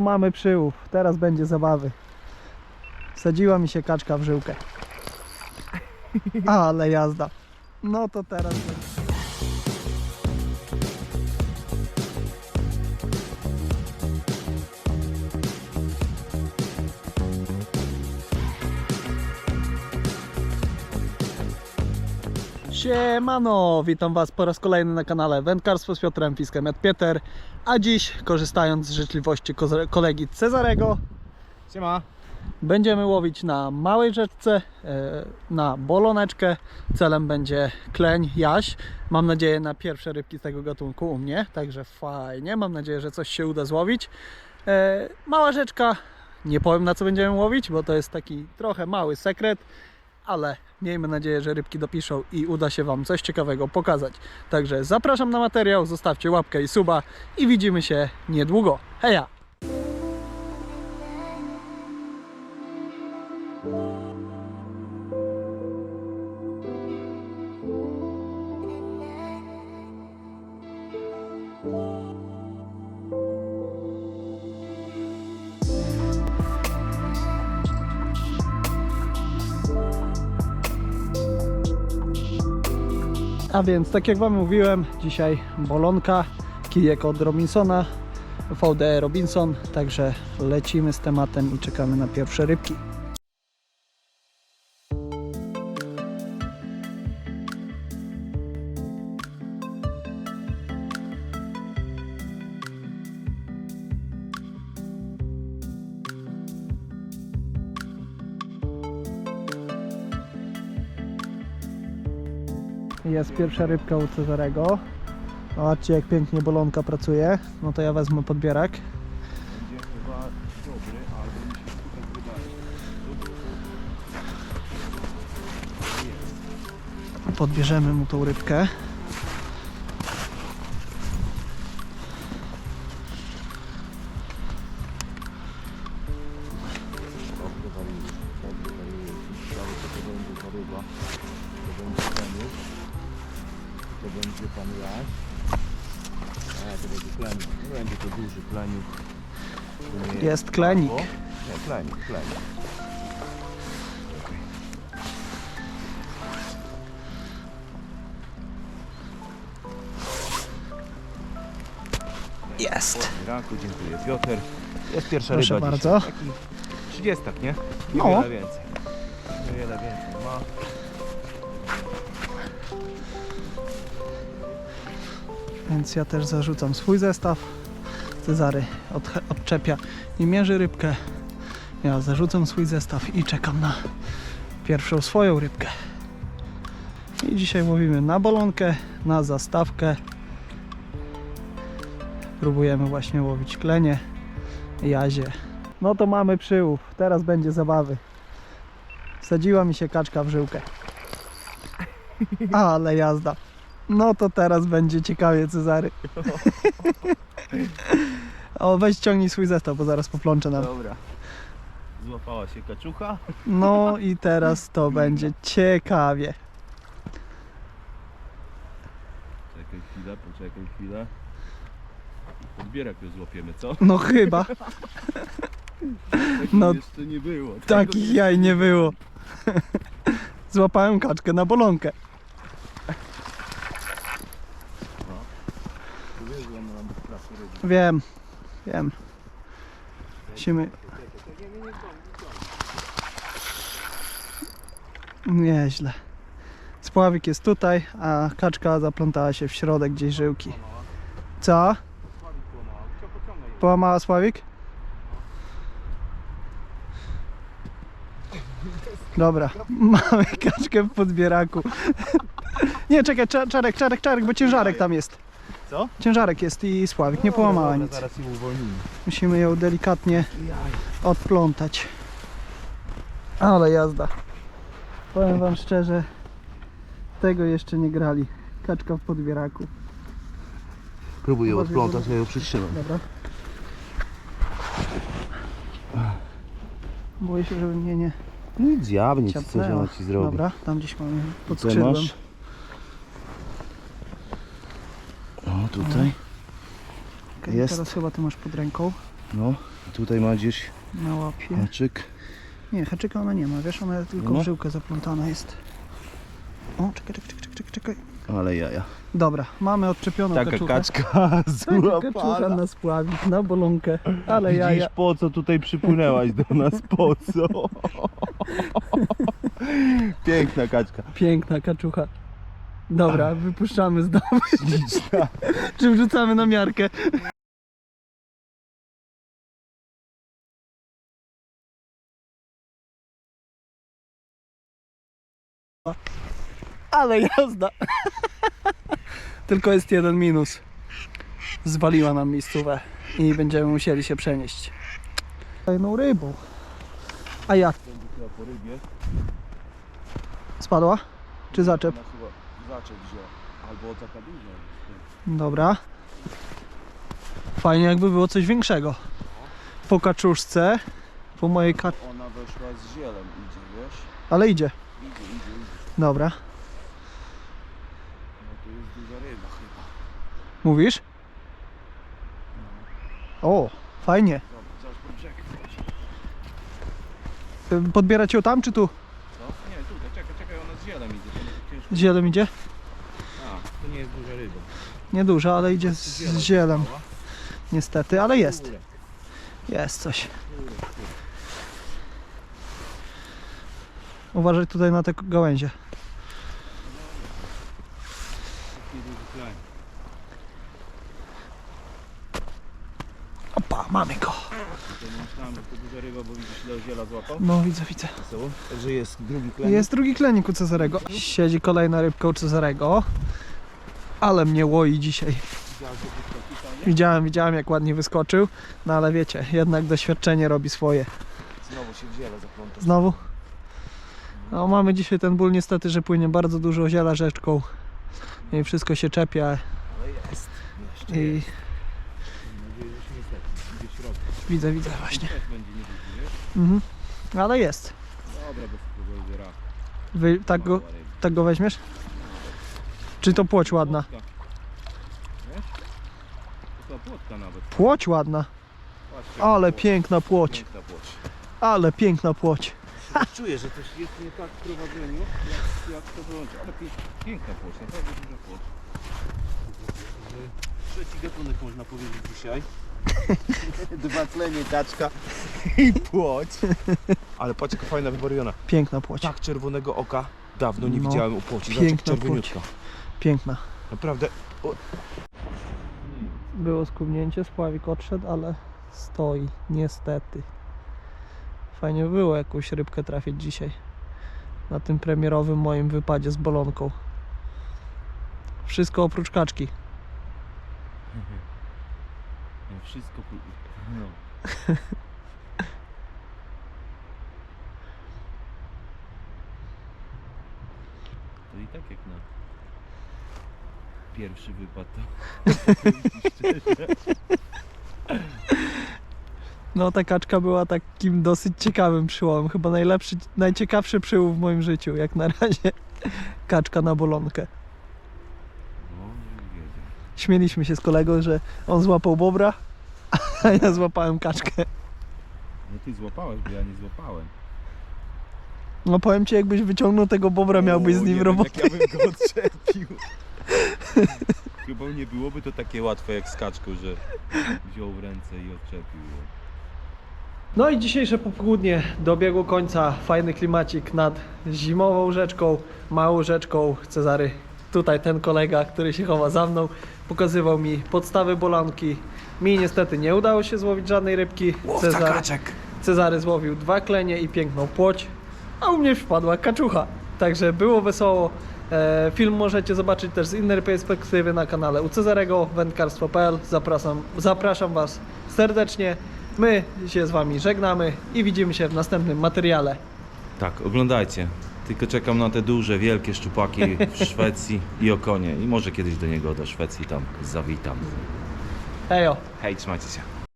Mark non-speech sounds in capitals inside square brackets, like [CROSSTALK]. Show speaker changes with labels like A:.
A: Mamy przyłów, teraz będzie zabawy. Wsadziła mi się kaczka w żyłkę. [LAUGHS] Ale jazda. No to teraz Siemano, witam Was po raz kolejny na kanale Wędkarstwo z Piotrem Fiskem et Pieter. A dziś, korzystając z życzliwości kolegi Cezarego
B: Siema.
A: Będziemy łowić na małej rzeczce, e, na boloneczkę. Celem będzie kleń, jaś. Mam nadzieję na pierwsze rybki z tego gatunku u mnie Także fajnie, mam nadzieję, że coś się uda złowić. E, Mała rzeczka, nie powiem na co będziemy łowić, bo to jest taki trochę mały sekret ale miejmy nadzieję, że rybki dopiszą i uda się Wam coś ciekawego pokazać. Także zapraszam na materiał, zostawcie łapkę i suba i widzimy się niedługo. Heja! A więc, tak jak Wam mówiłem, dzisiaj bolonka, kijek od Robinsona, VD Robinson, także lecimy z tematem i czekamy na pierwsze rybki. Jest pierwsza rybka u Cezarego. Zobaczcie jak pięknie bolonka pracuje. No to ja wezmę podbierak. Podbierzemy mu tą rybkę.
B: Będzie to duży pleniuk. To nie
A: Jest klenik.
B: albo- Nie, plenik, plenik.
A: Jest.
B: Ranku, dziękuję. Piotr. Jest pierwsza
A: Proszę
B: ryba
A: bardzo.
B: Dzisiaj. Taki 30, nie?
A: No.
B: Niewiele więcej. Niewiele więcej ma.
A: Więc ja też zarzucam swój zestaw. Cezary odche- odczepia i mierzy rybkę. Ja zarzucam swój zestaw i czekam na pierwszą swoją rybkę. I dzisiaj łowimy na bolonkę, na zastawkę. Próbujemy właśnie łowić klenie, jazie. No to mamy przyłów, teraz będzie zabawy. Wsadziła mi się kaczka w żyłkę. Ale jazda. No to teraz będzie ciekawie, Cezary. [LAUGHS] o, weź ciągnij swój zestaw, bo zaraz poplączę nam.
B: Dobra. Złapała się kaczucha.
A: No [LAUGHS] i teraz to będzie ciekawie.
B: Czekaj chwilę, poczekaj chwilę. Podbierak już złapiemy, co?
A: No chyba. No,
B: jeszcze nie było.
A: Takich jaj nie było. [LAUGHS] Złapałem kaczkę na bolonkę. Wiem, wiem. Musimy... Nieźle. Spławik jest tutaj, a kaczka zaplątała się w środek gdzieś żyłki. Co?
B: Połamała.
A: Sławik? Dobra, [LAUGHS] mamy kaczkę w podbieraku. Nie, czekaj, cza- czarek, czarek, czarek, bo ciężarek tam jest.
B: Co?
A: Ciężarek jest i Sławik, nie połamała
B: Dobra,
A: nic.
B: Zaraz ją uwolnimy.
A: Musimy ją delikatnie odplątać. Ale jazda. Powiem wam szczerze, tego jeszcze nie grali. Kaczka w podbieraku.
B: Próbuję
A: Uważaj,
B: odplątać, ja ją przytrzymam.
A: Dobra. Boję się, żeby mnie nie
B: Nic, ja nic, co ona ci zrobi.
A: Dobra, tam gdzieś mamy pod skrzydłem.
B: masz? O, tutaj.
A: Okej,
B: Jest.
A: Teraz chyba ty masz pod ręką.
B: No, tutaj ma gdzieś
A: Na łapie.
B: haczyk.
A: Nie, haczyka ona nie ma, wiesz, ona tylko
B: No.
A: w żyłkę zaplątana jest. O, czekaj, czekaj, czekaj, czekaj, czekaj.
B: Ale jaja.
A: Dobra, mamy odczepioną
B: Taka
A: kaczuchę.
B: kaczka [LAUGHS]
A: Taka kaczucha
B: złapana.
A: na spławik, na bolonkę, ale
B: Widzisz
A: jaja.
B: po co tutaj przypłynęłaś do nas, po co? [LAUGHS] Piękna kaczka.
A: Piękna kaczucha. Dobra, wypuszczamy z domu. Czy wrzucamy na miarkę? Ale jazda! Tylko jest jeden minus. Zwaliła nam miejscówę i będziemy musieli się przenieść. Fajną rybą. A
B: rybie.
A: Spadła? Czy zaczep?
B: Zaczep wzięła. Albo taka duża.
A: Dobra. Fajnie jakby było coś większego. Po kaczuszce, po mojej kac...
B: Ona weszła z zielem idzie, wiesz?
A: Ale idzie.
B: Idzie, idzie, idzie.
A: Dobra.
B: No to jest duża ryba chyba.
A: Mówisz? O, fajnie.
B: Dobra, zaraz po brzeg wchodzi.
A: Podbierać ją tam czy tu?
B: Co? Nie, tutaj, czekaj, czekaj, ona z zielem idzie.
A: Z zielem idzie?
B: A, to nie jest duża ryba.
A: Nieduża, ale idzie z, z zielem. Niestety, ale jest. Jest coś. Uważaj tutaj na te gałęzie.
B: Taki duży klej.
A: Opa, mamy go.
B: To nie myślałem, że to duża ryba, bo widzisz ile ziela złapał.
A: No widzę, widzę.
B: Także jest drugi klej.
A: Jest drugi klenik u Cezarego. Siedzi kolejna rybka u Cezarego. Ale mnie łoi dzisiaj. Widziałem, widziałem jak ładnie wyskoczył. No ale wiecie, jednak doświadczenie robi swoje.
B: Znowu się w ziele zapląta.
A: Znowu? No mamy dzisiaj ten ból niestety, że płynie bardzo dużo ziela rzeczką. I wszystko się czepia
B: Ale jest. Jeszcze
A: i
B: jest. Mam nadzieję, że się nie stepnie. Idzie w środku.
A: Widzę, widzę właśnie. Mhm. Ale jest.
B: Dobra, rak.
A: Wy tak go, tak go weźmiesz? Czy to płoć ładna?
B: Płotka. Nawet.
A: Płoć ładna. Ale piękna płoć.
B: Piękna płoć.
A: Ale piękna płoć.
B: Czuję, że coś jest nie tak w prowadzeniu, jak, jak to wyłączy. Ale piękna płoć, naprawdę duża płoć. Trzeci gatunek można powiedzieć dzisiaj. [LAUGHS] Dwa tlenie, kaczka [LAUGHS] i płoć. Ale patrz jaka fajna wyboriona.
A: Piękna płoć.
B: Tak czerwonego oka dawno nie
A: No,
B: widziałem u płoci. Zobacz, jak
A: piękna
B: czerwoniutka.
A: Piękna.
B: Naprawdę. O.
A: Było skubnięcie, spławik odszedł, ale stoi. Niestety. Fajnie by było jakąś rybkę trafić dzisiaj. Na tym premierowym moim wypadzie z bolonką. Wszystko oprócz kaczki.
B: No wszystko. pu- No. To i tak jak na pierwszy wypad to [LAUGHS]
A: No ta kaczka była takim dosyć ciekawym przyłowem. Chyba najlepszy, najciekawszy przyłów w moim życiu, jak na razie. Kaczka na bolonkę. Śmieliśmy się z kolegą, że on złapał bobra, [LAUGHS] a ja złapałem kaczkę.
B: No ty złapałeś, bo ja nie złapałem.
A: No powiem ci, jakbyś wyciągnął tego bobra, miałbyś z nim robotę.
B: Jak ja bym go [LAUGHS] odczepił. Chyba nie byłoby to takie łatwe jak z kaczką, że wziął w ręce i odczepił.
A: No i dzisiejsze popołudnie dobiegło końca. Fajny klimacik nad zimową rzeczką, małą rzeczką Cezary. Tutaj ten kolega, który się chowa za mną, pokazywał mi podstawy bolanki. Mi niestety nie udało się złowić żadnej rybki.
B: kaczek!
A: Cezary złowił dwa klenie i piękną płoć, a u mnie wpadła kaczucha. Także było wesoło. E, film możecie zobaczyć też z innej perspektywy na kanale u Cezarego, wędkarstwo.pl. Zapraszam, zapraszam Was serdecznie. My się z Wami żegnamy i widzimy się w następnym materiale.
B: Tak, oglądajcie. Tylko czekam na te duże, wielkie szczupaki w [LAUGHS] Szwecji i okonie. I może kiedyś do niego do Szwecji tam zawitam.
A: Hejo!
B: Hej, trzymajcie się.